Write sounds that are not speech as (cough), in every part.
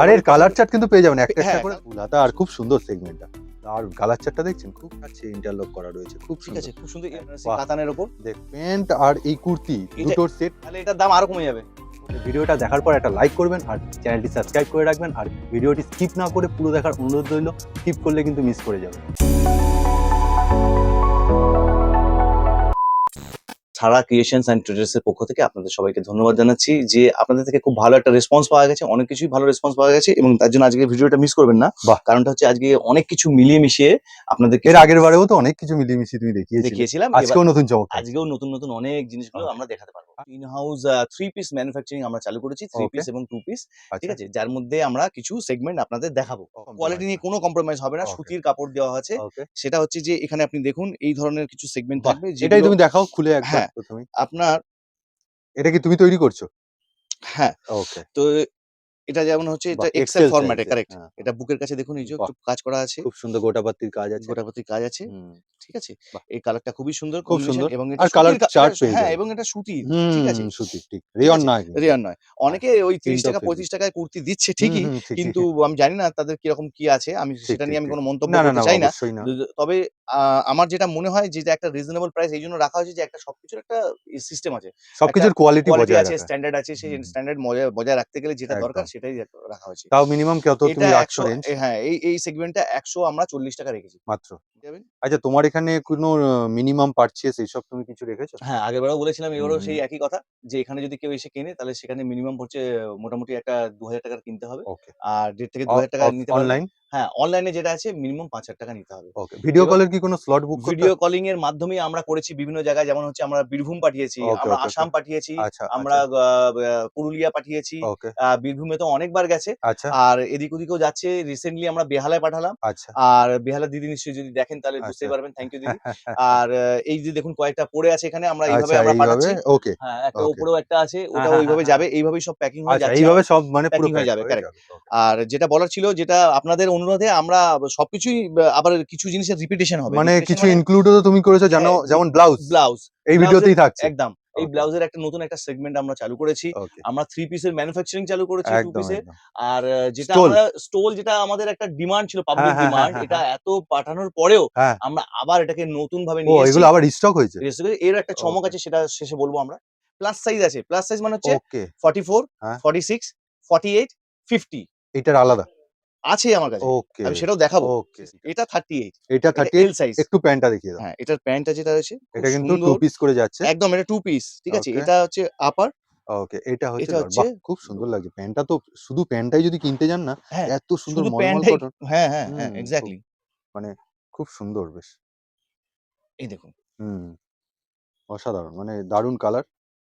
আর এর colour chart কিন্তু পেয়ে যাবেন একটা একটা হ্যাঁ, করে ফুলাতা আর খুব সুন্দর সেগমেন্টটা আর কালার চার্টটা দেখছেন খুব কাছে ইন্টারলক করা রয়েছে খুব ঠিক আছে খুব সুন্দর বাহ। কাতানের ওপর। দেখ প্যান্ট আর এই কুর্তি দুটোর সেট তাহলে এটার দাম আরও কমে যাবে। ভিডিওটা দেখার পর একটা লাইক করবেন আর চ্যানেলটি সাবস্ক্রাইব করে রাখবেন। আর ভিডিওটি স্কিপ না করে পুরো দেখার অনুরোধ রইল স্কিপ করলে কিন্তু মিস করে যাবেন। সারা ক্রিয়েশনস অ্যান্ড ট্রেডার্স এর পক্ষ থেকে আপনাদের সবাইকে ধন্যবাদ জানাচ্ছি যে আপনাদের থেকে খুব ভালো একটা রেসপন্স পাওয়া গেছে অনেক কিছুই ভালো রেসপন্স পাওয়া গেছে এবং তার জন্য আজকে ভিডিওটা মিস করবেন না। কারণটা হচ্ছে আজকে অনেক কিছু মিলিয়ে মিশিয়ে আপনাদেরকে এর আগের বারেও তো অনেক কিছু মিলিয়ে মিশিয়ে তুমি দেখিয়েছিলে। দেখিয়েছিলাম আজকেও নতুন চমক আজকেও নতুন নতুন অনেক জিনিসগুলো. আমরা দেখাতে পারব। In house three piece manufacturing আমরা চালু করেছি থ্রি পিস এবং টু পিস ঠিক আচ্ছা আছে? যার মধ্যে আমরা কিছু সেগমেন্ট আপনাদের দেখাবো। কোয়ালিটি নিয়ে কোনো কম্প্রোমাইজ হবে না সুতির কাপড় দেওয়া আছে। সেটা হচ্ছে যে এখানে আপনি দেখুন এই ধরনের কিছু সেগমেন্ট থাকবে যেটাই তুমি দেখাও খুলে একবার। হ্যাঁ। প্রথমে আপনার এটা কি তুমি তৈরি করছ? হ্যাঁ। ওকে। তো এটা যেমন হচ্ছে এটা এক্সেল ফরম্যাটে কারেক্ট। এটা বুকের কাছে দেখুন এই যে বাহ। একটু কাজ করা আছে। খুব সুন্দর গোটাপাতির কাজ আছে। গোটাপতি কাজ আছে। ঠিক আছে। এই কালারটা খুবই সুন্দর খুব সুন্দর। এবং এটা আর colour সুতির কা- পেয়ে হ্যাঁ এবং এটা হুম ঠিক আছে? সুতির ঠিক। রেয়ন নয়। রেয়ার নয়। অনেকে ওই তিরিশ তিনটা টাকা পেয়ে পঁয়ত্রিশ টাকায় কুর্তি দিচ্ছে ঠিকই কিন্তু আমি জানি না তাদের কীরকম কি আছে। আমি সেটা নিয়ে আমি কোনো মন্তব্য করতে চাই না। তবে আহ, আমার যেটা মনে হয় যে একটা রিজনেবল প্রাইস এই জন্য রাখা হয়েছে যে একটা সবকিছুর একটা সিস্টেম আছে। সবকিছুর কোয়ালিটি বজায় আছে স্ট্যান্ডার্ড আছে সেই। স্ট্যান্ডার্ড বজায় রাখতে গেলে যেটা দরকার। সেটাই রাখা হয়েছে। তাও মিনিমাম কত তুমি রাখছো রেঞ্জ হ্যাঁ এই এই সেগমেন্টটা একশো আমরা চল্লিশ টাকা রেখেছি। মাত্র? আচ্ছা তোমার এখানে কোনো মিনিমাম পারচেজ এই সব তুমি কিছু রেখেছো? হ্যাঁ আগেরবারও বলেছিলাম এবারেও সেই একই কথা যে এখানে যদি কেউ এসে কেনে তাহলে সেখানে মিনিমাম হচ্ছে মোটামুটি একটা দু হাজার টাকার কিনতে হবে। আর দেড় থেকে দু হাজার টাকা নিতে অনলাইন হ্যাঁ অনলাইনে যেটা আছে মিনিমাম পাঁচ হাজার টাকা নিতে হবে। ওকে ভিডিও কলের কি কোনো স্লট বুক ভিডিও কলিং এর মাধ্যমে আমরা করেছি বিভিন্ন জায়গায় যেমন হচ্ছে আমরা বীরভূম পাঠিয়েছি আমরা. আসাম পাঠিয়েছি আচ্ছা আমরা আহ, পুরুলিয়া পাঠিয়েছি বীরভূমে তো অনেকবার গেছে। আচ্ছা। আর এদিক ওদিকেও যাচ্ছে রিসেন্টলি আমরা বেহালায় পাঠালাম। আচ্ছা। আর বেহালা দিদি নিশ্চয়ই যদি দেখেন তাহলে বুঝতে আচ্ছা। পারবেন। থ্যাংক ইউ দিদি। (laughs) আর এই যে দেখুন কয়েকটা পড়ে আছে এখানে আমরা এইভাবে আচ্ছা আমরা পাঠাচ্ছি। ওকে হ্যাঁ একটা. উপরেও একটা আছে ওটা হ্যাঁ, ওইভাবে হ্যাঁ, যাবে এইভাবেই সব প্যাকিং হয়ে আচ্ছা যাচ্ছে। এইভাবে সব মানে পুরো হয়ে যাবে, আর যেটা বলার ছিল যেটা আপনাদের অনুরোধে আমরা সবকিছুই আবার কিছু জিনিসের রিপিটেশন হবে। মানে কিছু ইনক্লুডও তো তুমি করেছ জানো হ্যাঁ, যেমন ব্লাউজ ব্লাউজ এই ভিডিওতেই থাকছে। একদম। এই. ব্লাউজের একটা নতুন একটা সেগমেন্ট আমরা চালু করেছি। আমরা থ্রি পিসের ম্যানুফ্যাকচারিং চালু করেছি টু পিসের আর যেটা আমরা স্টোল যেটা আমাদের একটা ডিমান্ড ছিল পাবলিক হ্যাঁ, ডিমান্ড হ্যাঁ, এটা এত পাঠানোর পরেও আমরা আবার এটাকে নতুন ভাবে নিয়ে এসেছি। এগুলো আবার রিস্টক হয়েছে? এর একটা চমক আছে সেটা শেষে বলব আমরা। প্লাস সাইজ আছে। প্লাস সাইজ মানে হচ্ছে ওকে ফর্টি ফোর হ্যাঁ। Forty six forty eight fifty এটার আলাদা। আছে আমার কাছে। ওকে আমি সেটাও দেখাবো। ওকে এটা থার্টি এইট এটা থার্টি এল সাইজ একটু প্যান্টটা দেখিয়ে দাও। হ্যাঁ এটার প্যান্টটা যেটা খুব এটা কিন্তু টু পিস করে যাচ্ছে। একদম এটা টু পিস ঠিক আছে? এটা হচ্ছে আপার ওকে এটা হচ্ছে এটা হচ্ছে- খুব সুন্দর লাগছে। প্যান্টটা তো শুধু প্যান্টটাই যদি কিনতে যান না হ্যাঁ এত সুন্দর মলমল কটন হ্যাঁ হ্যাঁ হ্যাঁ এক্স্যাক্টলি মানে খুব সুন্দর বেশ। এই দেখুন। হুম অসাধারণ। মানে দারুণ কালার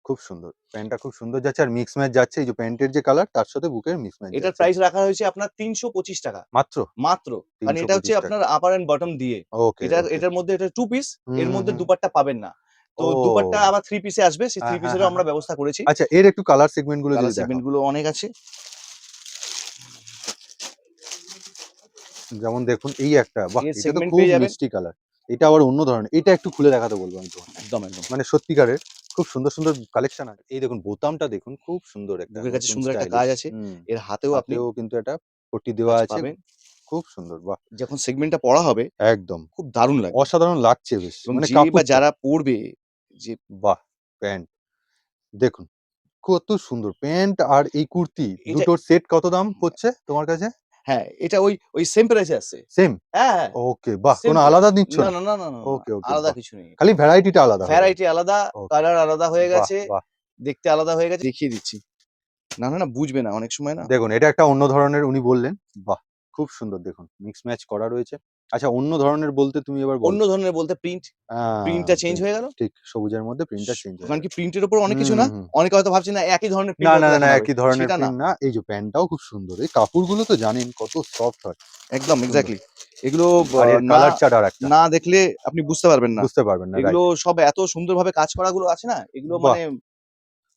খুব সুন্দর। প্যান্টটা খুব সুন্দর যাচ্ছে আর মিক্স ম্যাচ যাচ্ছে। এই যে প্যান্টের যে কালার তার সাথে বুকের মিক্স ম্যাচ এটার প্রাইস রাখা হয়েছে আপনার তিনশো পঁচিশ টাকা। মাত্র? মাত্র। কারণ এটা হচ্ছে আপনার আপার এন্ড বটম দিয়ে। ওকে এটার এটার মধ্যে এটা টু পিস এর মধ্যে। দুপাট্টা পাবেন না। তো। দুপাট্টা আবার থ্রি পিসে আসবে। সেই হ্যাঁ, থ্রি হ্যাঁ, পিসেরও হ্যাঁ, আমরা ব্যবস্থা করেছি। আচ্ছা এর একটু কালার সেগমেন্টগুলো সেগমেন্টগুলো অনেক আছে। যেমন দেখুন এই একটা বাহ এটা তো খুব মিষ্টি কালার এটা আবার অন্য ধরনের। এটা একটু খুলে দেখাতে বলব আমি তোমাকে। একদম একদম। মানে সত্যিকারের খুব সুন্দর সুন্দর কালেকশন আছে। এই দেখুন বোতামটা দেখুন খুব সুন্দর একটা কাছে সুন্দর একটা। কাজ আছে। এর হাতেও আপনিও কিন্তু একটা পট্টি দেওয়া আছে। খুব সুন্দর বাহ! যখন সেগমেন্টটা পড়া হবে একদম। খুব দারুণ লাগবে। অসাধারণ লাগছে বেশ। মানে কাপড় যারা পড়বে যে বাহ! প্যান্ট। দেখুন কত সুন্দর। প্যান্ট আর এই কুর্তি এটা- দুটোর সেট কত দাম পড়ছে তোমার কাছে? হ্যাঁ এটা ওই ওই সেম প্রাইসে আসছে সেম হ্যাঁ হ্যাঁ। ওকে বাহ কোনো আলাদা নিচ্ছ না না? না না ওকে okay, আলাদা কিছু নেই। খালি ভ্যারাইটিটা আলাদা ভ্যারাইটি আলাদা কালার আলাদা হয়ে গেছে দেখতে আলাদা হয়ে গেছে দেখিয়ে দিচ্ছি। না না না বুঝবে না অনেক সময় না। দেখুন এটা একটা অন্য ধরনের উনি বললেন। বাহ খুব সুন্দর দেখুন মিক্স ম্যাচ করা রয়েছে। আচ্ছা অন্য ধরনের বলতে তুমি এবার অন্য ধরনের বলতে প্রিন্ট প্রিন্টটা চেঞ্জ হয়ে গেল? ঠিক সবুজের মধ্যে প্রিন্টটা চেঞ্জ কারণ কি প্রিন্টের উপর অনেক কিছু না। অনেকে হয়তো ভাবছে না একই ধরনের না না না, একই ধরনের প্রিন্ট না। এই যে প্যান্টটাও খুব সুন্দর এই কাপড়গুলো তো জানেন কত সফট হয়। একদম এক্স্যাক্টলি এগুলো কালার না- চার্ট আর একটা। না দেখলে আপনি বুঝতে পারবেন না। বুঝতে পারবেন না এগুলো সব এত সুন্দরভাবে কাজ করা গুলো আছে না? এগুলো মানে?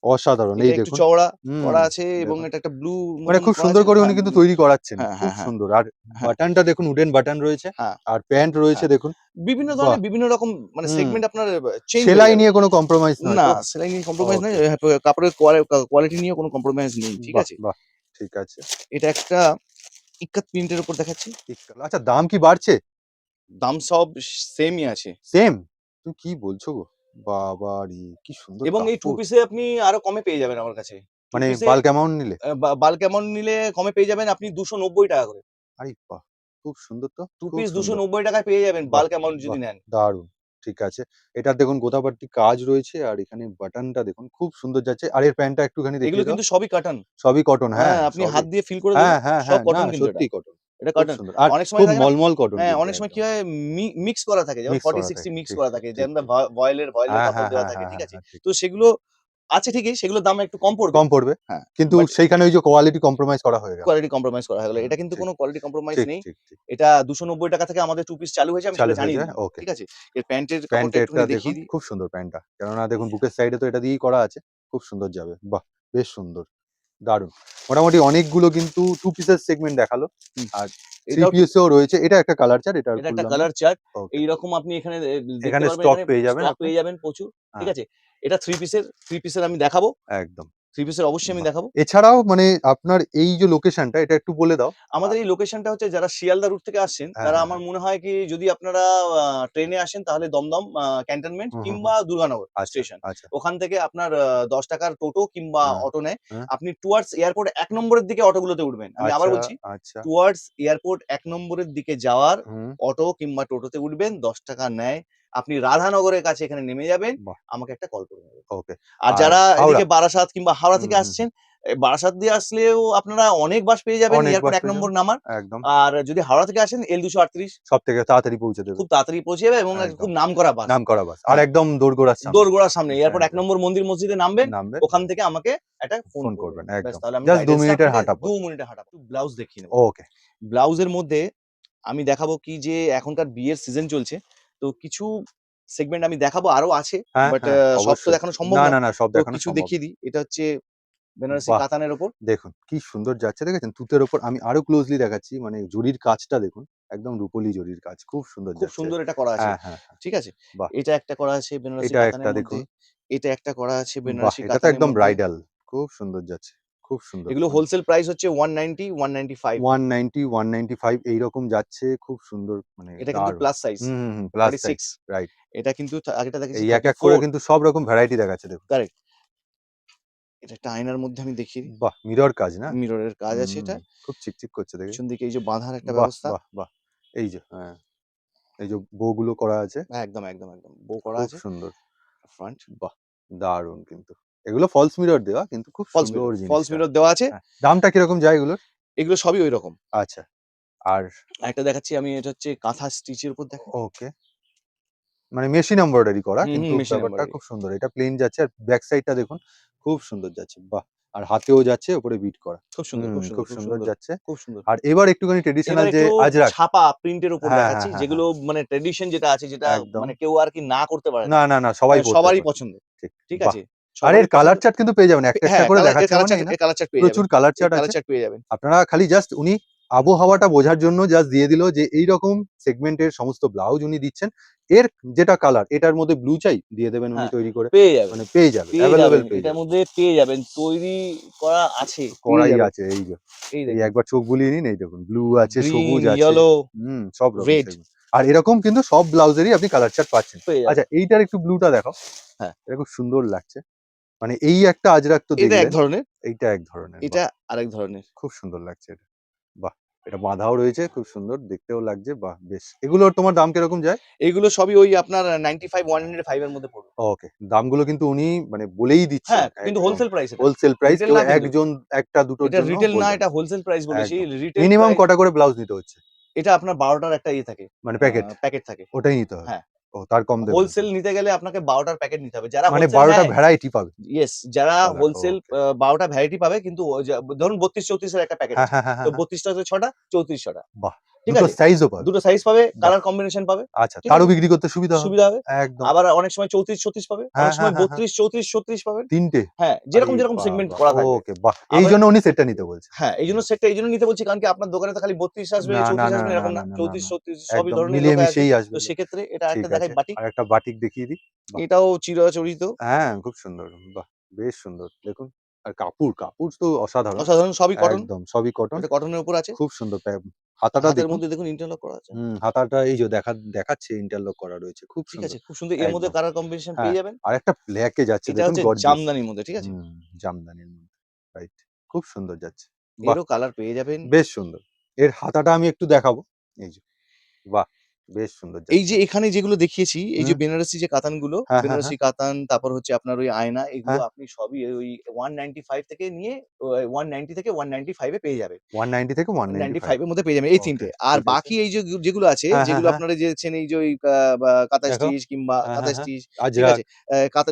অসাধারণ এই দেখুন। চওড়া করা আছে এবং এটা একটা ব্লু মানে খুব সুন্দর করে উনি কিন্তু তৈরি করাচ্ছেন হ্যাঁ, খুব হ্যাঁ, হ্যাঁ। সুন্দর। আর। বাটনটা দেখুন উডেন বাটন রয়েছে হ্যাঁ। আর প্যান্ট রয়েছে দেখুন। বিভিন্ন ধরনের বিভিন্ন রকম মানে সেগমেন্ট আপনার চেঞ্জ সেলাই নিয়ে কোনো কম্প্রোমাইজ নয় না সেলাই নিয়ে কম্প্রোমাইজ. নেই কাপড়ের কোয়ালিটি নিয়ে কোনো কম্প্রোমাইজ নেই ঠিক আছে? ঠিক আছে। এটা একটা ইক্কাত প্রিন্টের উপর দেখাচ্ছি। আচ্ছা দাম কি বাড়ছে? দাম সব সেমই আছে। সেম তুমি কি বলছো গো? বাবারি! কি সুন্দর এবং এই টু। পিসে আপনি আরও কমে পেয়ে যাবেন আমার কাছে। মানে বাল্ক অ্যামাউন্ট নিলে? বাল্ক অ্যামাউন্ট নিলে কমে পেয়ে যাবেন আপনি দুশো নব্বই টাকা করে। আরে বাহ! খুব সুন্দর তো টু পিস দুশো। নব্বই টাকায় পেয়ে যাবেন বাল্ক অ্যামাউন্ট যদি নেন। দারুণ ঠিক আছে। এটা দেখুন গোতাবাড়তি কাজ রয়েছে আর এখানে বাটনটা দেখুন খুব সুন্দর যাচ্ছে। আর এর প্যান্টটা একটুখানি এগুলো কিন্তু সবই কাটন সবই কটন হ্যাঁ হ্যাঁ আপনি হাত দিয়ে ফিল করে হ্যাঁ হ্যাঁ সব হ্যাঁ সত্যি কটন এটা কটন অনেক সময় খুব মলমল কটন হ্যাঁ অনেক সময় কি হয় মিক্স করা থাকে যেমন ফর্টি সিক্সটি মিক্স করা থাকে যেমন। ভয়েলের ভয়েলের কাপড় দেওয়া থাকে ঠিক আছে? তো সেগুলো আছে ঠিকই সেগুলোর দাম একটু কম পড়বে। কম পড়বে হ্যাঁ, কিন্তু সেইখানে ওই যে কোয়ালিটি কম্প্রোমাইজ করা হয়ে গেল। কোয়ালিটি কম্প্রোমাইজ করা হয়ে গেল। এটা কিন্তু কোনো কোয়ালিটি কম্প্রোমাইজ নেই। এটা দুশো নব্বই টাকা থেকে আমাদের টু পিস চালু হয়েছে আমি okay. ঠিক আছে? এর প্যান্টের কাপড়টা একটুখানি দেখিয়ে খুব সুন্দর প্যান্টটা কেননা দেখুন বুকের সাইডে তো এটা দিয়েই করা আছে। খুব সুন্দর যাবে। বাহ বেশ সুন্দর। দারুণ মোটামুটি অনেকগুলো কিন্তু টু পিসের সেগমেন্ট দেখাল। আর সিপিএসও রয়েছে। এটা একটা কালার চার্ট এটা একটা কালার চার্ট. এইরকম আপনি এখানে এখানে স্টক পেয়ে যাবেন। পেয়ে যাবেন প্রচুর। ঠিক হ্যাঁ। আছে? এটা থ্রি পিসের থ্রি পিসের আমি দেখাবো। একদম। থ্রি পিসের অবশ্যই আমি দেখাবো। এছাড়াও মানে আপনার এই যে লোকেশনটা এটা একটু বলে দাও। আমাদের এই লোকেশনটা হচ্ছে যারা শিয়ালদা রুট থেকে আসছেন হ্যাঁ, তারা হ্যাঁ, আমার মনে হয় কি যদি আপনারা ট্রেনে আসেন তাহলে দমদম ক্যান্টনমেন্ট কিংবা দুর্গানগর আচ্ছা স্টেশন আচ্ছা। ওখান থেকে আপনার দশ টাকার টোটো কিংবা অটো নেয়। হ্যাঁ। আপনি টুয়ার্ডস এয়ারপোর্ট এক নম্বরের দিকে অটোগুলোতে উঠবেন। আমি আবার আচ্ছা, বলছি আচ্ছা। টুয়ার্ডস এয়ারপোর্ট এক নম্বরের দিকে যাওয়ার অটো কিংবা টোটোতে উঠবেন দশ টাকা নেয়। আপনি রাধানগরের কাছে এখানে নেমে যাবেন আমাকে একটা কল করে নেবেন। ওকে আর যারা এদিকে বারাসাত কিংবা হাওড়া থেকে আসছেন বারাসাত দিয়ে আসলেও আপনারা অনেক বাস পেয়ে যাবেন এয়ারপোর্ট এক নম্বর নামার। একদম। আর যদি হাওড়া থেকে আসেন এল দুশো আটত্রিশ। সব থেকে তাড়াতাড়ি পৌঁছে দেবে। খুব তাড়াতাড়ি পৌঁছে যাবে এবং খুব নাম করা বাস। নাম করা বাস। আর হ্যাঁ। একদম দোরগোড়ার সামনে। দোরগোড়ার সামনে। এয়ারপোর্ট এক নম্বর মন্দির মসজিদে নামবেন নামবে ওখান থেকে আমাকে একটা ফোন করবেন। একদম। তাহলে আমি দু guidance টা মিনিটের হাঁটা। দু মিনিটের হাঁটা ব্লাউজ দেখিয়ে নেব। ওকে ব্লাউজের মধ্যে আমি দেখাবো কি যে এখনকার বিয়ের সিজন চলছে। তো কিছু সেগমেন্ট আমি দেখাবো আরও আছে হ্যাঁ বাট হ্যাঁ, সব তো অবশ্যই। দেখানো সম্ভব না না না না সব তো দেখানো কিছু সম্ভব দেখিয়ে দিই এটা হচ্ছে বেনারসি বাহ। কাতানের ওপর দেখুন কি সুন্দর যাচ্ছে দেখেছেন তুতের ওপর আমি আরও ক্লোজলি দেখাচ্ছি মানে জরির কাজটা দেখুন একদম রূপলি জরির কাজ খুব সুন্দর খুব যাচ্ছে সুন্দর এটা করা আছে হ্যাঁ হ্যাঁ হ্যাঁ। ঠিক আছে বাহ। এটা একটা করা আছে বেনারসি এটা একটা কাতানের দেখুন। মধ্যে এটা একটা করা আছে বাহ বেনারসি এটা তো কাতানের একদম মধ্যে। ব্রাইডাল খুব সুন্দর যাচ্ছে খুব সুন্দর। এগুলো হোলসেল প্রাইস হচ্ছে one ninety one ninety five one ninety one ninety five এইরকম যাচ্ছে খুব সুন্দর মানে এটা কিন্তু plus size hmm plus forty size six right এটা কিন্তু আগেটা দেখেছি এই এক এক করে কিন্তু সব রকম ভ্যারাইটি দেখাচ্ছে দেখুন। কারেক্ট এটা একটা আয়নার মধ্যে আমি দিই। বাহ মিরর কাজ না? মিররের কাজ আছে এটা। খুব চিকচিক করছে দেখে। পিছন দিকে এই যে বাঁধার একটা ব্যবস্থা। বাহ বাহ। এই যে হ্যাঁ। এই যে বউগুলো করা আছে। একদম একদম একদম। বউ করা আছে। সুন্দর। ফ্রন্ট বাহ দারুণ কিন্তু। এগুলো ফলস মিরর দেওয়া কিন্তু খুব ফলস ফলস মিরর দেওয়া আছে। দামটা কীরকম যায় এগুলোর? এগুলো সবই ওই রকম। আচ্ছা আর একটা দেখাচ্ছি আমি এটা হচ্ছে কাঁথা স্টিচের উপর দেখা ওকে। মানে মেশিন এমব্রয়ডারি করা কিন্তু ব্যাপারটা খুব সুন্দর এটা প্লেন যাচ্ছে আর ব্যাক সাইডটা দেখুন খুব সুন্দর যাচ্ছে বাহ! আর হাতেও যাচ্ছে উপরে বিট করা। খুব সুন্দর খুব সুন্দর যাচ্ছে। খুব সুন্দর। আর এবার একটুখানি ট্রেডিশনাল যে আজরাক। ছাপা প্রিন্টের উপর হ্যাঁ, দেখাচ্ছি হ্যাঁ, যেগুলো মানে ট্রেডিশন যেটা আছে যেটা মানে কেউ আর কি না করতে পারে না। না না না সবাই মানে সবারই পছন্দ ঠিক ঠিক আছে? আর এর কালার। চার্ট কিন্তু পেয়ে যাবেন একটা একটা হ্যাঁ করে দেখাচ্ছে কালার চার্ট প্রচুর কালার চার্ট কালার চার্ট পেয়ে যাবেন। আপনারা খালি জাস্ট উনি আবহাওয়াটা বোঝার জন্য জাস্ট দিয়ে দিল যে এই রকম সেগমেন্টের সমস্ত ব্লাউজ উনি দিচ্ছেন। এর যেটা কালার এটার মধ্যে ব্লু চাই দিয়ে দেবেন উনি হ্যাঁ, তৈরি করে। পেয়ে যাবেন। মানে পেয়ে যাবেন পেয়ে এটার মধ্যে পেয়ে যাবেন। তৈরি করা আছে করাই আছে এই যে। এই একবার চোখ বুলিয়ে নিন এই দেখুন ব্লু আছে সবুজ আছে। ইয়েলো হুম সব রকম আর এরকম কিন্তু সব ব্লাউজেরই আপনি কালার চার্ট পাচ্ছেন। আচ্ছা এইটার একটু ব্লুটা দেখাও। হ্যাঁ। এটা খুব সুন্দর লাগছে। মানে এই একটা আজরাক তো এটা এক ধরনের? এইটা এক ধরনের এটা আরেক ধরনের। খুব সুন্দর লাগছে এটা। বাহ এটা বাঁধাও রয়েছে খুব সুন্দর দেখতেও লাগছে বাহ বেশ। এগুলোর তোমার দাম কীরকম যায়? এগুলো সবই ওই আপনার ninety five one hundred five এর মধ্যে পড়বে। ওকে দামগুলো কিন্তু উনি মানে বলেই দিচ্ছেন হ্যাঁ কিন্তু হোলসেল প্রাইস হোলসেল প্রাইস। একজন একটা এটা রিটেল না এটা হোলসেল প্রাইস বলেছি রিটেল মিনিমাম কটা করে ব্লাউজ নিতে হচ্ছে? এটা আপনার বারোটার একটা ইয়ে থাকে মানে প্যাকেট প্যাকেট থাকে। ওটাই নিতে হবে। হ্যাঁ। ও তার কম দেবে হোলসেল নিতে গেলে আপনাকে বারোটার প্যাকেট নিতে হবে। যারা মানে বারোটা ভ্যারাইটি পাবে। ইয়েস যারা হোলসেল okay. বারোটা ভ্যারাইটি পাবে কিন্তু ধরুন বত্রিশ চৌত্রিশের একটা প্যাকেট হ্যাঁ হ্যাঁ তো হ্যাঁ, বত্রিশটা হচ্ছে ছটা চৌত্রিশ ছটা বাহ। দুটো আছে? সাইজও পাবে। দুটো সাইজ পাবে কালার কম্বিনেশন পাবে আচ্ছা তারও বিক্রি করতে সুবিধা হবে? সুবিধা হবে। একদম। আবার অনেক সময় পাবে হ্যাঁ, অনেক সময় হ্যাঁ, হ্যাঁ, পাবেন তিনটে? হ্যাঁ যেরকম যেরকম সেগমেন্ট করা থাকবে ওকে বাহ। এই জন্য উনি সেটটা নিতে বলছে। হ্যাঁ এই জন্য সেটটা এই জন্য নিতে বলছি কারণ কি আপনার দোকানে তো খালি বত্রিশ আসবে আসবে না, এরকম সবই ধরনের মিলিয়ে লোক আসবে। তো সেক্ষেত্রে এটা একটা দেখাই বাটিক। আর একটা বাটিক দেখিয়ে দিই। এটাও চিরাচরিত। হ্যাঁ খুব সুন্দর। বাহ বেশ সুন্দর। দেখুন আর কাপড় কাপড় তো অসাধারণ। অসাধারণ সবই কটন একদম সবই কটন কটনের উপর আছে। খুব সুন্দর হাতাটা হাতের মধ্যে দেখুন ইন্টারলক করা আছে। হুম হাতাটা এই যে দেখা দেখাচ্ছে ইন্টারলক করা রয়েছে। খুব ঠিক আছে খুব সুন্দর। এর মধ্যে কালার কম্বিনেশন হ্যাঁ, পেয়ে যাবেন। আর একটা ব্ল্যাকে যাচ্ছে। দেখুন জামদানির মধ্যে ঠিক আছে? জামদানির মধ্যে। রাইট খুব সুন্দর যাচ্ছে। এরও কালার পেয়ে যাবেন। বেশ সুন্দর। এর হাতাটা আমি একটু দেখাবো। এই যে বাহ! বেশ সুন্দর এই যে এখানে যেগুলো দেখিয়েছি এই যে বেনারসি যে কাতানগুলো হ্যাঁ, হ্যাঁ, বেনারসি কাতান তারপর হচ্ছে আপনার ওই আয়না এগুলো হ্যাঁ। আপনি সবই ওই ওয়ান নাইনটি ফাইভ থেকে নিয়ে ওয়ান নাইনটি থেকে ওয়ান নাইনটি ফাইভে পেয়ে যাবেন। ওয়ান নাইনটি থেকে ওয়ান নাইনটি ফাইভ এর মধ্যে পেয়ে যাবেন এই তিনটে। আর বাকি এই যে যেগুলো আছে হ্যাঁ, হ্যাঁ, যেগুলো হ্যাঁ। আপনারা যে দেখছেন এই যে ওই কা- বা কাঁথা স্টিচ কিংবা হ্যাঁ, হ্যাঁ, স্টিচ ঠিক আছে?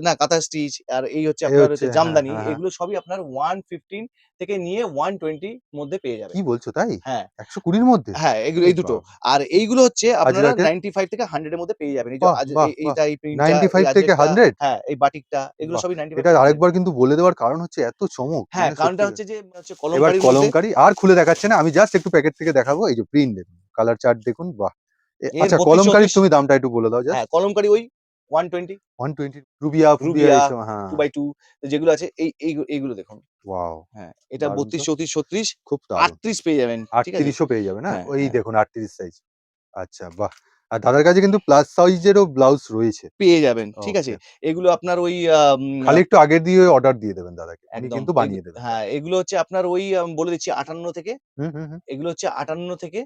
না কাঁথা স্টিচ আর এই হচ্ছে আপনার হচ্ছে, হ্যাঁ, জামদানি হ্যাঁ, হ্যাঁ। এগুলো সবই আপনার ওয়ান ফিফটিন থেকে নিয়ে ওয়ান টোয়েন্টি মধ্যে পেয়ে যাবে কি বলছো তাই? হ্যাঁ। একশো কুড়ির মধ্যে? হ্যাঁ এগুলো এই দুটো। আর এইগুলো হচ্ছে আপনারা থেকে হান্ড্রেড এর মধ্যে পেয়ে যাবেন এই যে বাহ, আজ- বাহ, এই- এইটা এই প্রিন্টটা 95 থেকে 100? হ্যাঁ এই বাটিকটা এগুলো সবই নাইনটি এটা আরেকবার কিন্তু বলে দেওয়ার কারণ হচ্ছে এত চমক হ্যাঁ মানে কারণটা হচ্ছে যে হচ্ছে এবার কলমকারি আর খুলে দেখাচ্ছে না। আমি জাস্ট একটু প্যাকেট থেকে দেখাবো। এই যে প্রিন্ট দেখুন কালার চার্ট দেখুন বাহ। আচ্ছা 32, কলমকারির 34 তুমি দামটা একটু বলে দাও হ্যাঁ কলমকারি ওই ওয়ান টোয়েন্টি ওয়ান টোয়েন্টি রুবিয়া রুবিয়া, হ্যাঁ। বাই যেগুলো আছে এই এই- এইগুলো দেখুন। ওয়াও হ্যাঁ এটা দারুণ বত্রিশ তো। চৌত্রিশ ছত্রিশ খুব দারুণ। আটত্রিশ পেয়ে যাবেন ঠিক আছে? আটত্রিশও পেয়ে যাবে না? হ্যাঁ, ওই হ্যাঁ। দেখুন আটত্রিশ সাইজ আচ্ছা বাহ! আর দাদার কাছে কিন্তু প্লাস সাইজেরও ব্লাউজ রয়েছে। পেয়ে যাবেন ঠিক আছে? এগুলো আপনার ওই খালি একটু আগের দিয়ে অর্ডার দিয়ে দেবেন দাদাকে উনি কিন্তু বানিয়ে দেবেন। হ্যাঁ এগুলো হচ্ছে আপনার ওই বলে দিচ্ছি আটান্ন থেকে। হুম হুম হুম। এগুলো হচ্ছে আটান্ন থেকে।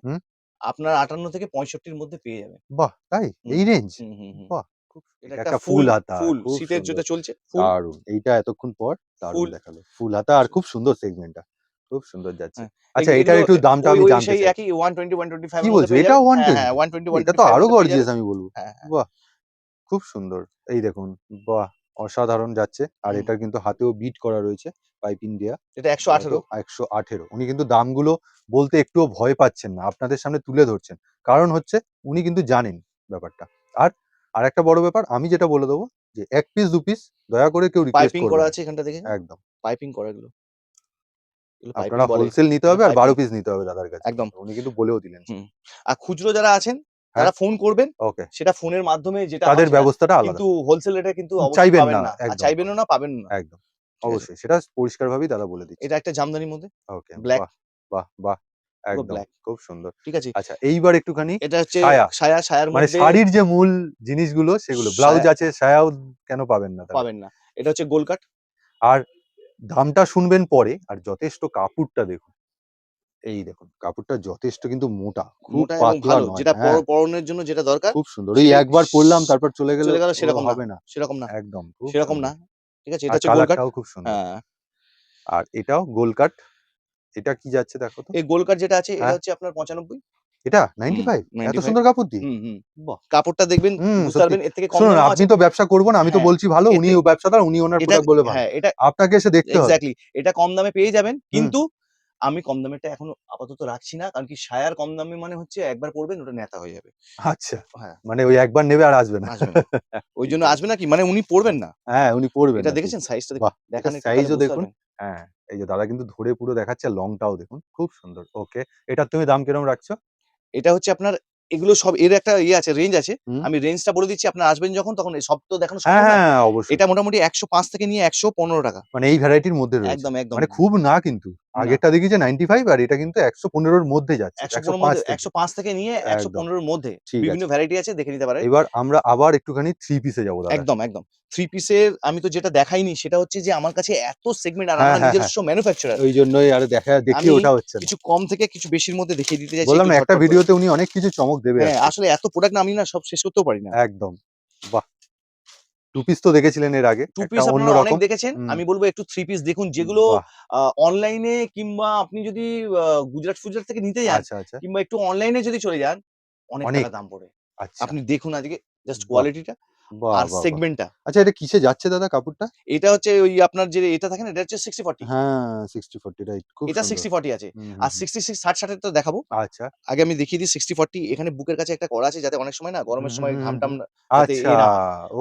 আপনার আটান্ন থেকে পঁয়ষট্টির মধ্যে পেয়ে যাবেন। বাহ! তাই? এই রেঞ্জ। বাহ! এটা একটা ফুল হাতা ফুল শীতের যেটা চলছে দারুণ এইটা এতক্ষণ পর দারুণ। দেখাল। ফুল হাতা আর খুব সুন্দর সেগমেন্টটা খুব সুন্দর যাচ্ছে। হ্যাঁ, আচ্ছা এটার একটু দামটা আমি জানতে চাই। একই one twenty one twenty five কি বলছো? ওয়ান টোয়েন্টি হ্যাঁ ওয়ান টোয়েন্টি ওয়ান এটা তো আরও গর্জিয়াস আমি বলব। হ্যাঁ হ্যাঁ। বাহ খুব সুন্দর। এই দেখুন বাহ অসাধারণ যাচ্ছে। আর। এটার কিন্তু হাতেও বিট করা রয়েছে পাইপিং দেয়া এটা একশো আঠেরো। একশো আঠেরো। উনি কিন্তু দামগুলো বলতে একটুও ভয় পাচ্ছেন না আপনাদের সামনে তুলে ধরছেন। কারণ হচ্ছে উনি কিন্তু জানেন ব্যাপারটা। আর আর একটা বড় ব্যাপার আমি যেটা বলে দেবো যে এক পিস দু পিস দয়া করে কেউ রিকোয়েস্ট পাইপিং করা আছে এখানটা দেখে? একদম। পাইপিং করা এগুলো। আপনারা হোলসেল নিতে হবে আর বারো পিস নিতে হবে দাদার কাছে। একদম। উনি কিন্তু বলেও দিলেন। আর খুচরো যারা আছেন হ্যাঁ। তারা ফোন করবেন। ওকে। সেটা ফোনের মাধ্যমে যেটা তাদের ব্যবস্থাটা আলাদা। কিন্তু হোলসেল রেটে কিন্তু চাইবেন না, চাইবেনও না পাবেন না। একদম। অবশ্যই। সেটা পরিষ্কার ভাবেই দাদা বলে দিচ্ছে। এটা একটা জামদানির মধ্যে। ওকে। Black। বাহ বাহ একদম। খুব সুন্দর। ঠিক আছে। আচ্ছা এইবার একটুখানি এটা হচ্ছে। ছায়া। ছায়ার মানে শাড়ির যে মূল জিনিসগুলো সেগুলো। ব্লাউজ আছে ছায়াও কেন পাবেন না পাবেন না। এটা হচ্ছে গোলকাট। আর দামটা শুনবেন পরে আর যথেষ্ট কাপড়টা দেখুন। এই দেখুন কাপড়টা যথেষ্ট কিন্তু মোটা খুব মোটা এবং পাতলা ভালো নয় যেটা হ্যাঁ, পর- পরনের জন্য যেটা দরকার খুব সুন্দর এই একবার পরলাম তারপর চলে গেলে চলে গেল সেরকম না। হবে না। সেরকম না একদম খুব সেরকম সুন্দর। না ঠিক আছে? এটা আর হচ্ছে গোল কাট কালারটাও খুব সুন্দর। হ্যাঁ। আর এটাও গোল কাট এটা কি যাচ্ছে দেখো তো? এই গোল কাট যেটা আছে এটা হ্যাঁ। হচ্ছে আপনার পঁচানব্বই। এটা? এত সুন্দর কাপড় দিয়ে? কাপড়টা দেখবেন বুঝতে পারবেন এর থেকে কম শুনুন আপনি তো ব্যবসা করব না আমি তো হ্যাঁ, বলছি ভালো উনি ব্যবসাদার উনি ওনার এটা প্রোডাক্ট বলে হ্যাঁ এটা আপনাকে এসে দেখতে হবে। এক্স্যাক্টলি এটা কম দামে পেয়ে যাবেন কিন্তু আমি কম দামেরটা এখনও আপাতত রাখছি না কারণ কি সায়ার কম দামে মানে হচ্ছে একবার পড়বেন ওটা নেতা হয়ে যাবে। আচ্ছা হ্যাঁ। মানে ওই একবার নেবে আর আসবে না। ওই জন্য আসবে না কি? মানে উনি পড়বেন না। হ্যাঁ উনি পড়বেন এটা দেখেছেন? সাইজটা দেখান এটা একটু তাহলে size ও বুঝতে দেখুন। হ্যাঁ এই যে দাদা কিন্তু ধরে পুরো দেখাচ্ছে লংটাও দেখুন খুব সুন্দর। ওকে এটা তুমি দাম কীরকম রাখছো? এটা হচ্ছে আপনার এগুলো সব এর একটা ইয়ে আছে রেঞ্জ আছে। আমি রেঞ্জটা বলে দিচ্ছি আপনার আসবেন যখন তখন এই সব তো দেখানো হ্যাঁ না। হ্যাঁ অবশ্যই। এটা মোটামুটি একশো পাঁচ থেকে নিয়ে একশো পনেরো টাকা। মানে এই ভ্যারাইটির মধ্যে রয়েছে। একদম একদম। মানে খুব না কিন্তু। আগেরটা দেখি যে নাইনটি ফাইভ আর এটা কিন্তু একশো পনেরোর মধ্যে যাচ্ছে একশো পাঁচ থেকে। নিয়ে একশো। পনেরোর মধ্যে বিভিন্ন ভ্যারাইটি আছে দেখে নিতে পারেন। এবার আমরা আবার একটুখানি থ্রি পিসে যাব দাদা। একদম একদম। থ্রি পিসের আমি তো যেটা দেখাইনি সেটা হচ্ছে যে আমার কাছে এত সেগমেন্ট আর আমার আমরা হ্যাঁ, নিজস্ব ম্যানুফ্যাকচারার ওই জন্যই আর দেখা দেখি ওটা হচ্ছে কিছু কম থেকে কিছু বেশির মধ্যে দেখিয়ে দিতে চাইছি বললাম একটা ভিডিওতে উনি অনেক কিছু চমক দেবে হ্যাঁ আসলে এত প্রোডাক্ট আমি না সব শেষ করতেও পারি না। একদম। বাহ! টু পিস তো দেখেছিলেন এর আগে টু পিস আপনারা অনেক দেখেছেন। আমি বলব একটু থ্রি পিস দেখুন যেগুলো অনলাইনে কিংবা আপনি যদি গুজরাট ফুজরাট থেকে নিতে যান আচ্ছা আচ্ছা। কিংবা একটু অনলাইনে যদি চলে যান অনেক। টাকা দাম পড়ে। আচ্ছা। আপনি দেখুন আজকে জাস্ট কোয়ালিটিটা আর। সেগমেন্টটা। আচ্ছা এটা কিসে যাচ্ছে দাদা কাপড়টা? এটা হচ্ছে ওই আপনার যে এটা থাকে না এটা হচ্ছে সিক্সটি ফর্টি হ্যাঁ সিক্সটি ফোরটি রাইট এটা। সিক্সটি ফর্টি আছে। আর। সিক্সটি সিক্স ষাট ষাটের তো দেখাবো। আচ্ছা। আগে আমি দেখিয়ে দিই সিক্সটি ফর্টি এখানে বুকের কাছে একটা করা আছে যাতে অনেক সময় না গরমের সময় ঘাম টাম আচ্ছা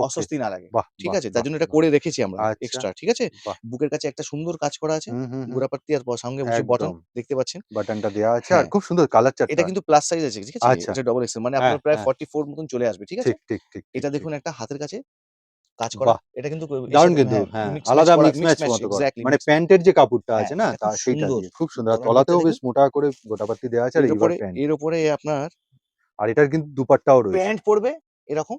অস্বস্তি না লাগে। ঠিক আছে? তার জন্য এটা করে রেখেছি আমরা আচ্ছা। এক্সট্রা ঠিক আছে। বুকের কাছে একটা সুন্দর কাজ করা আছে। গোড়াপাত্তি আর সঙ্গে বসে বটন দেখতে পাচ্ছেন। বাটনটা দেওয়া আছে। আর হ্যাঁ। খুব সুন্দর কালার চারটা এটা কিন্তু প্লাস সাইজ আছে ঠিক আছে? আচ্ছা। এটা ডবল এক্সেল মানে হ্যাঁ, আপনার প্রায় হ্যাঁ। ফর্টি ফোর মতন চলে আসবে ঠিক আছে? ঠিক ঠিক এটা দেখুন একটা হাতের কাছে কাজ করা। এটা কিন্তু দারুণ কিন্তু। হ্যাঁ, হ্যাঁ আলাদা মিক্স ম্যাচ মতো মানে প্যান্টের যে কাপড়টা আছে হ্যাঁ, না এটা তা সেইটা। খুব সুন্দর। আর তলাতেও বেশ মোটা করে গোটাপাত্তি দেওয়া আছে আর এর উপরে প্যান্ট। এর উপরে আপনার আর এটার কিন্তু দুপাট্টাও রয়েছে। প্যান্ট পড়বে এরকম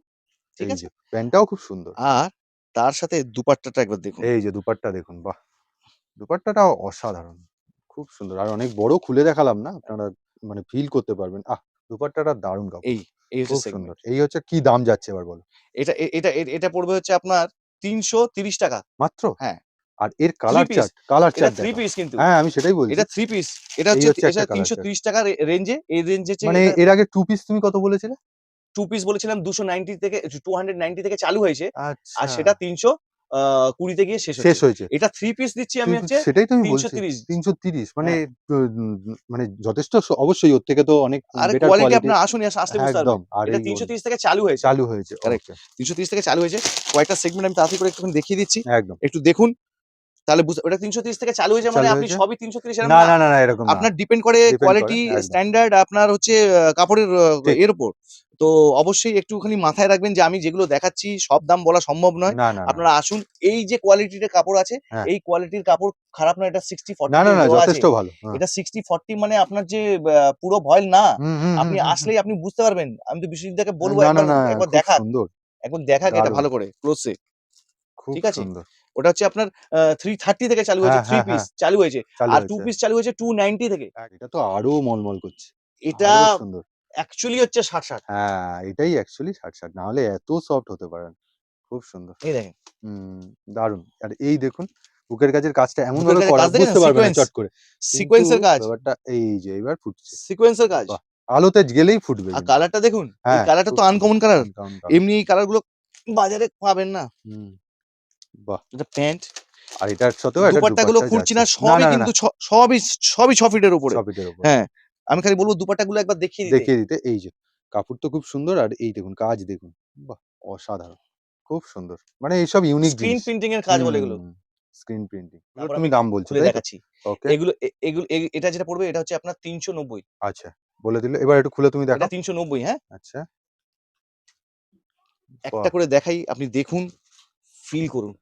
ঠিক আছে? প্যান্টটাও খুব সুন্দর। আর তার সাথে দুপাট্টাটা একবার দেখুন। এই যে দুপাট্টা দেখুন বাহ! দুপাট্টাটাও অসাধারণ খুব সুন্দর। আর অনেক বড় খুলে দেখালাম না আপনারা মানে ফিল করতে পারবেন। আহ দুপাট্টাটা দারুণ কাপড়। এই এই হচ্ছে খুব সুন্দর। এই হচ্ছে কি দাম যাচ্ছে এবার বলো? এটা এটা এটা পড়বে হচ্ছে আপনার তিনশো তিরিশ টাকা। মাত্র? হ্যাঁ। আর এর কালার চার্ট কালার এটা চার্ট থ্রি পিস কিন্তু। হ্যাঁ আমি সেটাই বলছি। এটা থ্রি পিস এটা হচ্ছে এটা colour তিনশো chart। টাকার রেঞ্জে এই রেঞ্জে মানে এর আগে টু পিস তুমি কত বলেছিলে? টু পিস বলেছিলাম দুশো নাইনটি থেকে টু হান্ড্রেড নাইনটি থেকে চালু হয়েছে। আচ্ছা। আর সেটা তিনশো কুড়িতে গিয়ে শেষ শেষ হয়েছে। এটা থ্রি পিস দিচ্ছি আমি হচ্ছে সেটাই তো আমি বলছি। তিনশো তিরিশ। মানে মানে যথেষ্ট অবশ্যই ওর থেকে তো অনেক আর কোয়ালিটি আপনার আসুন আসলে বুঝতে পারবেন একদম এটা তিনশো তিরিশ থেকে চালু হয়েছে। চালু হয়েছে okay, তিনশো তিরিশ থেকে চালু হয়েছে। কয়েকটা সেগমেন্ট আমি তাড়াতাড়ি করে একটুখানি দেখিয়ে দিচ্ছি। একদম। একটু দেখুন। তাহলে বুঝতে ওটা তিনশো তিরিশ থেকে চালু হয়েছে মানে আপনি সবই তিনশো তিরিশ না না না না এরকম আপনার ডিপেন্ড করে কোয়ালিটি স্ট্যান্ডার্ড আপনার হচ্ছে কাপড়ের এর উপর। তো অবশ্যই একটুখানি মাথায় রাখবেন যে আমি যেগুলো দেখাচ্ছি সব দাম বলা সম্ভব নয়। আপনারা আসুন এই যে কোয়ালিটির কাপড় আছে হ্যাঁ। এই কোয়ালিটির কাপড় খারাপ না এটা সিক্সটি ফর্টি না না না যথেষ্ট ভালো হ্যাঁ। এটা সিক্সটি ফর্টি মানে আপনার যে পুরো ভয়েল না। আপনি আসলেই আপনি বুঝতে পারবেন। আমি তো বিশ্বজিৎদাকে বলব একবার দেখা একবার দেখাক। এটা ভালো করে ক্লোজে ঠিক আছে? ওটা হচ্ছে আপনার থ্রি থার্টি থেকে চালু হয়েছে হ্যাঁ, থ্রি হ্যাঁ, পিস চালু হয়েছে। আর টু পিস চালু হয়েছে টু নাইনটি থেকে। এটা তো আরও মলমল করছে। এটা অ্যাকচুয়ালি হচ্ছে ষাট ষাট হ্যাঁ এটাই অ্যাকচুয়ালি ষাট ষাট না হলে এত সফট হতে পারে না। খুব সুন্দর। এই দেখেন। হুম দারুণ আর এই দেখুন বুকের কাজের কাজটা এমন ভাবে করা বুঝতে পারবে না চট করে। সিকোয়েন্সের কাজ। ব্যাপারটা এই যে এবার ফুটছে। সিকোয়েন্সের কাজ। আলোতে গেলেই ফুটবে আর কালারটা দেখুন এই হ্যাঁ, কালারটা তো আনকমন কালার এমনি এই কালারগুলো বাজারে পাবেন না। হুম, বাহ! এটা প্যান্ট। আর এটার সাথেও একটা দুপাট্টা গুলো না সবই কিন্তু সবই সবই ছ ফিটের উপরে। সফিটের উপর। হ্যাঁ। আমি খালি বলব দুপাট্টা গুলো একবার দেখিয়ে দিতে। দেখিয়ে দিতে। এই যে কাপড় তো খুব সুন্দর আর এই দেখুন কাজ দেখুন। বাহ! অসাধারণ। খুব সুন্দর। মানে এইসব ইউনিক স্ক্রিন প্রিন্টিং এর কাজ বলে এগুলো। স্ক্রিন প্রিন্টিং তুমি দাম বলছো দেখাচ্ছি। ওকে এগুলো এগুলো এটা যেটা পড়বে এটা হচ্ছে আপনার তিনশো নব্বই। আচ্ছা বলে দিলে। এবার একটু খুলে তুমি দেখো এটা তিনশো নব্বই হ্যাঁ? আচ্ছা। একটা করে দেখাই আপনি দেখুন। ফিল করুন।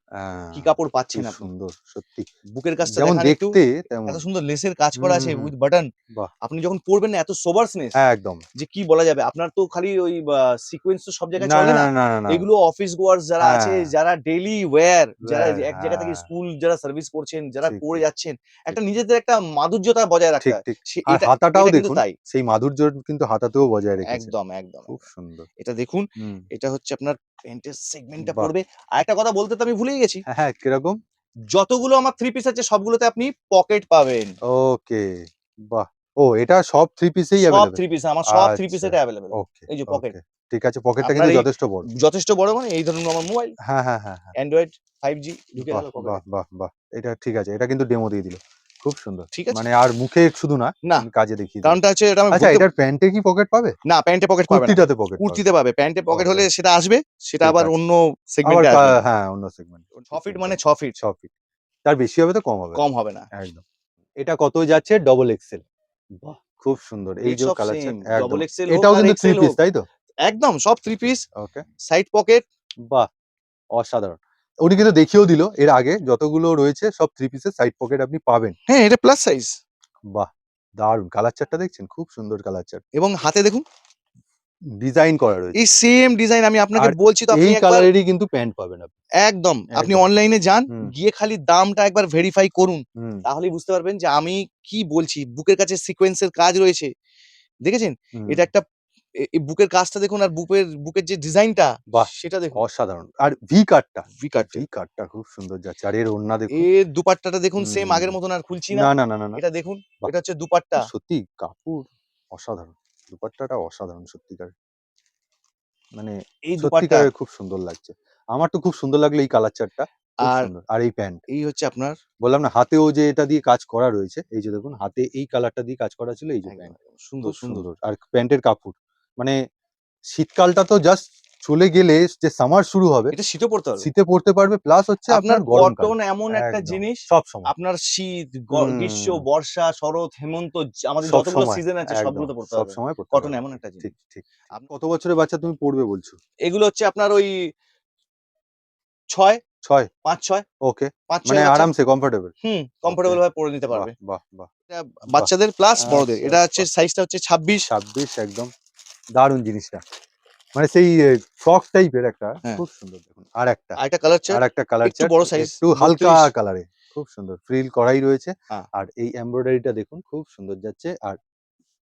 কি কাপড় পাচ্ছেন আপনি? সুন্দর সত্যি। বুকের কাজটা যেমন দেখতে এত সুন্দর লেসের কাজ করা আছে উইথ বাটন। আপনি যখন পরবেন না এত সোবারসনেস হ্যাঁ একদম। যে কি বলা যাবে? আপনার তো খালি ওই সিকোয়েন্স তো সব জায়গায় চলে না না। না না না এগুলো অফিস গোয়ার্স যারা আছে হ্যাঁ। যারা ডেইলি ওয়্যার যারা এক জায়গা থেকে হ্যাঁ। স্কুল যারা সার্ভিস করছেন যারা ঠিক, যাচ্ছেন একটা নিজেদের একটা মাধুর্যতা বজায় রাখতে হয়। ঠিক। আর হাতাটাও দেখুন তাই। সেই মাধুর্য কিন্তু হাতাতেও বজায় রেখেছে। একদম একদম খুব সুন্দর। এটা দেখুন এটা হচ্ছে আপনার প্যান্টের সেগমেন্টটা পড়বে। আর একটা কথা বলতে তো আমি ভুলেই গেছি। হ্যাঁ হ্যাঁ কীরকম? যতগুলো আমার থ্রি পিস আছে সবগুলোতে আপনি পকেট পাবেন। ওকে বাহ! ও এটা সব থ্রি পিসেই সব অ্যাভেলেবল থ্রি পিস আমার সব থ্রি। পিস এটা অ্যাভেলেবেল ওকে এই যে। ওকে ঠিক আছে পকেটটা আপনার কিন্তু এই- যথেষ্ট বড়। যথেষ্ট বড় মানে এই ধরুন আমার মোবাইল হ্যাঁ হ্যাঁ হ্যাঁ হ্যাঁ। অ্যান্ড্রয়েড ফাইভ জি ঢুকে বাহ গেল বাহ বাহ বাহ এটা ঠিক আছে এটা কিন্তু ডেমো দিয়ে দিল। খুব সুন্দর। ঠিক আছে। মানে আর মুখে শুধু না না কাজে দিল কারণটা হচ্ছে এটা আচ্ছা এটার প্যান্টে কি পকেট পাবে? না প্যান্টে পকেট পাবে কুর্তিটাতে পকেট কুর্তিতে পাবে। প্যান্টে পকেট হলে সেটা আসবে সেটা আবার অন্য সেগমেন্টে আসবে। হ্যাঁ অন্য সেগমেন্ট ছ ফিট মানে ছ ফিট ছ ফিট তার বেশি হবে তো কম হবে। কম হবে না। একদম। এটা কত যাচ্ছে? ডবল এক্সেল বাহ খুব সুন্দর। এই যে একদম। ডবল এক্সেল এটাও কিন্তু থ্রি পিস তাই তো? একদম সব three piece okay side pocket বাহ অসাধারণ। উনি কিন্তু দেখিয়েও দিল এর আগে যতগুলো রয়েছে সব থ্রি পিসের সাইড পকেট আপনি পাবেন। হ্যাঁ এটা প্লাস সাইজ বাহ দারুণ কালার চার্টটা দেখছেন? খুব সুন্দর কালার চার্ট এবং হাতে দেখুন। ডিজাইন করা রয়েছে। এই সেম ডিজাইন আমি আপনাকে বলছি তো আপনি এই কালারেরই কিন্তু প্যান্ট পাবেন আপনি। একদম। আপনি অনলাইনে যান গিয়ে খালি দামটা একবার ভেরিফাই করুন। তাহলেই বুঝতে পারবেন যে আমি কি বলছি। বুকের কাছে সিকোয়েন্সের কাজ রয়েছে। দেখেছেন? এটা একটা এই বুকের কাজটা দেখুন আর বুকের বুকের যে ডিজাইনটা বাহ। সেটা দেখুন। অসাধারণ। আর ভি কাটটা ভি কাট ভি কাটটা খুব সুন্দর যাচ্ছে। আর এর ওন্না দেখুন। এর দুপাট্টাটা দেখুন সেম আগের মতন আর খুলছি না। না না না এটা দেখুন এটা হচ্ছে দুপাট্টা। সত্যি কাপড় অসাধারণ। দুপাট্টাটা অসাধারণ সত্যিকার। মানে এই দুপাট্টা খুব সুন্দর লাগছে। আমার তো খুব সুন্দর লাগল এই কালার চারটা আর আর এই প্যান্ট এই হচ্ছে আপনার বললাম না হাতেও যে এটা দিয়ে কাজ করা রয়েছে এই যে দেখুন হাতে এই কালারটা দিয়ে কাজ করা ছিল এই যে প্যান্ট সুন্দর সুন্দর। আর প্যান্টের কাপড়। মানে শীতকালটা তো জাস্ট চলে গেলে যে সামার শুরু হবে এটা শীতও পড়তে হবে। শীতে পড়তে পারবে প্লাস হচ্ছে আপনার কটন এমন একটা জিনিস সব সময়। আপনার শীত গ্রীষ্ম বর্ষা শরৎ হেমন্ত আমাদের যতগুলো সিজন আছে সবগুলোতে পড়তে সব সময় পড়তে কটন এমন একটা জিনিস। ঠিক ঠিক। আপনি কত বছরের বাচ্চা তুমি পড়বে বলছো? এগুলো হচ্ছে আপনার ওই ছয় ছয়? পাঁচ ছয়। ওকে পাঁচ মানে ছয় আরামসে কমফোর্টেবল হুম কমফোর্টেবল ভাবে পরে নিতে পারবে। বাহ বাহ। বাচ্চাদের প্লাস বড়দের। আচ্ছা, এটা হচ্ছে সাইজটা হচ্ছে ছাব্বিশ। ছাব্বিশ একদম। দারুণ জিনিসটা। মানে সেই ফ্রক টাইপের একটা হ্যাঁ। খুব সুন্দর দেখুন। আর একটা। আর একটা কালার আর একটা কালার একটু বড় size, একটু হালকা 32 কালারে খুব সুন্দর। ফ্রিল করাই রয়েছে। হ্যাঁ। আর এই এমব্রয়ডারিটা দেখুন খুব সুন্দর যাচ্ছে। আর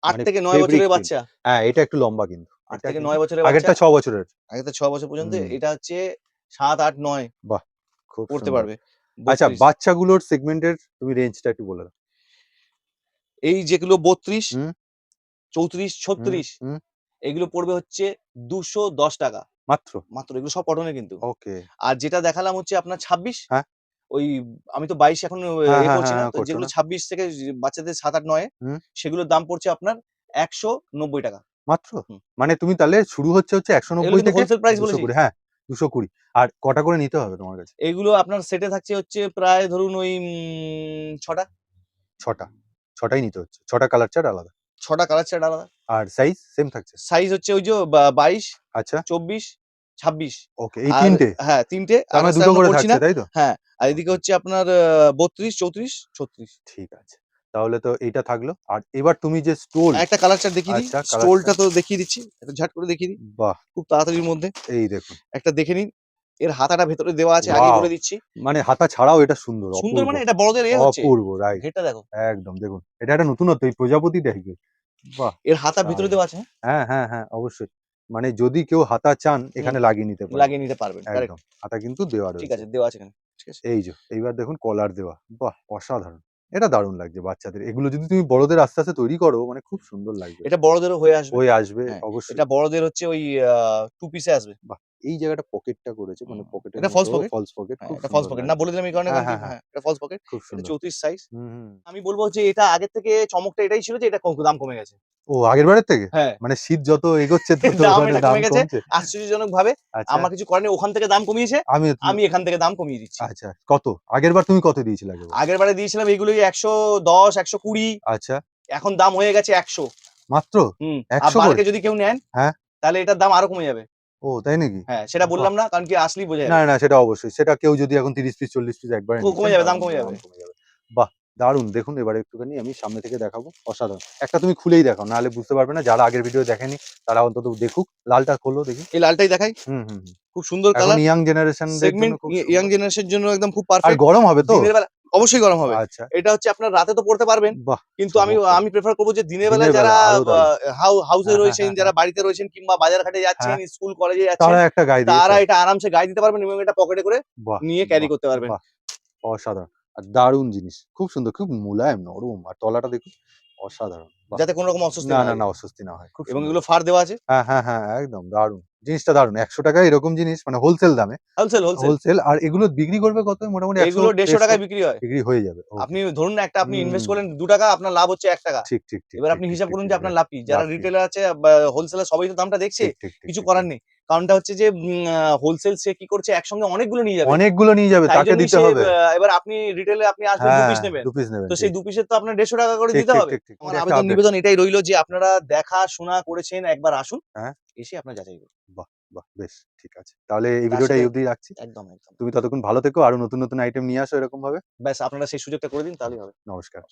আট মানে থেকে নয় বছরের বাচ্চা? হ্যাঁ এটা একটু লম্বা কিন্তু। আট থেকে নয় বছরের আগেরটা ছ বছরের। আগেরটা ছ বছর পর্যন্ত? এটা হচ্ছে সাত আট নয়। খুব পড়তে পারবে। আচ্ছা বাচ্চাগুলোর সেগমেন্টের তুমি রেঞ্জটা একটু বলে দাও। এই যেগুলো বত্রিশ হুম। চৌত্রিশ ছত্রিশ হুম, এগুলো পড়বে হচ্ছে দুশো দশ টাকা। মাত্র? মাত্র এগুলো সব কটনের কিন্তু। ওকে। আর যেটা দেখালাম হচ্ছে আপনার ছাব্বিশ হ্যাঁ। ওই আমি তো বাইশ এখন হ্যাঁ, হ্যাঁ, করছি না হ্যাঁ, তো যেগুলো ছাব্বিশ থেকে বাচ্চাদের সাত আট নয় সেগুলোর দাম পড়ছে আপনার একশো নব্বই টাকা। মাত্র। মানে তুমি তাহলে শুরু হচ্ছে হচ্ছে একশো নব্বই থেকে হোলসেল প্রাইস বলেছি। হ্যাঁ দুশো কুড়ি। আর কটা করে নিতে হবে তোমার কাছে? এগুলো আপনার সেটে থাকছে হচ্ছে প্রায় ধরুন ওই ছটা। ছটা। ছটাই নিতে হচ্ছে। ছটা কালার চার্ট আলাদা। ছটা কালার চার্ট আলাদা। আর সাইজ সেম থাকছে? সাইজ হচ্ছে ওই যে বাইশ আচ্ছা। চব্বিশ ছাব্বিশ। ওকে এই তিনটে? হ্যাঁ তিনটে। মানে দুটো করে থাকছে তাই তো? হ্যাঁ আর এদিকে হচ্ছে আপনার বত্রিশ চৌত্রিশ ছত্রিশ। ঠিক আছে। তাহলে তো এইটা থাকল। আর এবার তুমি যে স্টোল একটা কালার চার্ট দেখিয়ে দিই। আচ্ছা, স্টোলটা তো দেখিয়ে দিচ্ছি। একটা ঝাট করে দেখিয়ে দিই। বাহ। খুব তাড়াতাড়ির মধ্যে। এই দেখুন। একটা দেখে নিন। এর হাতাটা ভেতরে দেওয়া আছে আগে! বলে দিচ্ছি। মানে হাতা ছাড়াও এটা সুন্দর সুন্দর মানে এটা বড়দের এ হচ্ছে। অপূর্ব রাইট ঘেরটা দেখো। একদম দেখুন এটা একটা নতুনত্ব এই প্রজাপতি টাইপের বাহ! এর হাতা ভেতরে দেওয়া আছে হ্যাঁ? হ্যাঁ হ্যাঁ হ্যাঁ অবশ্যই। মানে যদি কেউ হাতা চান এখানে লাগিয়ে নিতে পারে লাগিয়ে নিতে পারবেন একদম হাতা কিন্তু দেওয়া ঠিক আছে দেওয়া আছে এখানে ঠিক আছে। এই যে এইবার দেখুন কলার দেওয়া বাহ অসাধারণ। এটা দারুণ লাগছে বাচ্চাদের এগুলো যদি তুমি বড়দের আস্তে আস্তে তৈরি করো মানে খুব সুন্দর লাগবে। এটা বড়দেরও হয়ে আসবে। ওই আসবে হ্যাঁ, অবশ্যই। এটা বড়দের হচ্ছে ওই টু পিসে আসবে। এই জায়গাটা পকেটটা করেছে মানে পকেট এটা? ফলস পকেট হ্যাঁ, খুব এটা ফলস পকেট না বলে দিলাম এই কারণে হ্যাঁ, হ্যাঁ, হ্যাঁ। এটা ফলস পকেট খুব সুন্দর। চৌত্রিশ সাইজ হুম, হুম। আমি বলব যে এটা আগের থেকে চমকটা এটাই ছিল যে এটা দাম কমে গেছে। ও আগের বারের থেকে? হ্যাঁ। মানে শীত যত এগোচ্ছে (laughs) তত দাম। কমছে? আশ্চর্যজনক ভাবে আচ্ছা। আমার কিছু করেনি ওখান থেকে দাম কমিয়েছে আমি আমি এখান থেকে দাম কমিয়ে দিচ্ছি। আচ্ছা কত? আগের বার তুমি কত দিয়েছিলে আগের আগের বারে দিয়েছিলাম দশ একশো কুড়ি। আচ্ছা। এখন দাম হয়ে গেছে একশো। মাত্র? হুম 100 আর বালকে করে? যদি কেউ নেন হ্যাঁ। তাহলে এটার দাম আরও কমে যাবে। ও তাই নাকি? হ্যাঁ সেটা বললাম না কারণ কি আসলেই বোঝা না না সেটা অবশ্যই। সেটা কেউ যদি এখন তিরিশ পিস চল্লিশ পিস একবারে কমে যাবে, দাম কমে যাবে। বাহ দারুণ দেখুন এবারে একটুখানি আমি সামনে থেকে দেখাবো। অসাধারণ। একটা তুমি খুলেই দেখাও নাহলে বুঝতে পারবে না। যারা আগের ভিডিও দেখেনি তারা অন্তত দেখুক। লালটা খোলো দেখি। এই লালটাই দেখাই। হুম হুম। খুব সুন্দর colour young generation segment young জেনারেশনের জন্য একদম খুব আর গরম হবে তো? দিনের বেলা অবশ্যই গরম হবে। আচ্ছা। এটা হচ্ছে আপনার রাতে তো পড়তে পারবেন। কিন্তু আমি আমি প্রেফার করব যে দিনের বেলা যারা হাউসে হ্যাঁ, রয়েছেন হ্যাঁ, যারা বাড়িতে রয়েছেন কিংবা বাজার ঘাটে যাচ্ছেন স্কুল কলেজে যাচ্ছেন তারা এটা আরামসে গায়ে দিতে পারবেন এবং এটা পকেটে করে নিয়ে ক্যারি করতে পারবেন। অসাধারণ। আর দারুণ জিনিস। খুব সুন্দর খুব মুলায়ম নরম। আর তলাটা দেখুন অসাধারণ যাতে কোনো রকম অস্বস্তি না না না অস্বস্তি না হয় এবং এগুলো ফার দেওয়া আছে? হ্যাঁ হ্যাঁ হ্যাঁ একদম দারুণ জিনিসটা দারুণ একশো টাকায় এরকম জিনিস মানে হোলসেল দামে। হোলসেল হোলসেল আর এগুলো বিক্রি করবে কত? মোটামুটি এগুলো দেড়শো টাকায় বিক্রি হয়। বিক্রি হয়ে যাবে আপনি ধরুন একটা আপনি ইনভেস্ট করলেন দু টাকা আপনার লাভ হচ্ছে এক টাকা। ঠিক ঠিক ঠিক এবার আপনি হিসাব করুন যে আপনার লাভ কি? যারা? রিটেলার আছে হোলসেলার সবাই তো দামটা দেখছে কিছু করার নেই। কারণটা হচ্ছে যে হোলসেল সে কি করছে? একসঙ্গে অনেকগুলো নিয়ে যাবে। অনেকগুলো নিয়ে যাবে তাকে দিতে হবে। এবার আপনি রিটেলে আপনি আসবেন দু হ্যাঁ পিস নেবেন। দু পিস নেবেন তো সেই দু পিসের তো আপনার দেড়শো টাকা করে দিতে হবে। আমার আবেদন নিবেদন এটাই রইল যে আপনারা দেখা শোনা করেছেন একবার আসুন হ্যাঁ। এসে আপনার যাচাই করুন। বাহ বেশ ঠিক আছে। তাহলে এই ভিডিওটা এই রাখছি। একদম একদম। তুমি ততক্ষণ ভালো থেকো আরও নতুন নতুন আইটেম নিয়ে আসো এরকম ভাবে। ব্যাস আপনারা সেই সুযোগটা করে দিন তাহলেই হবে। নমস্কার।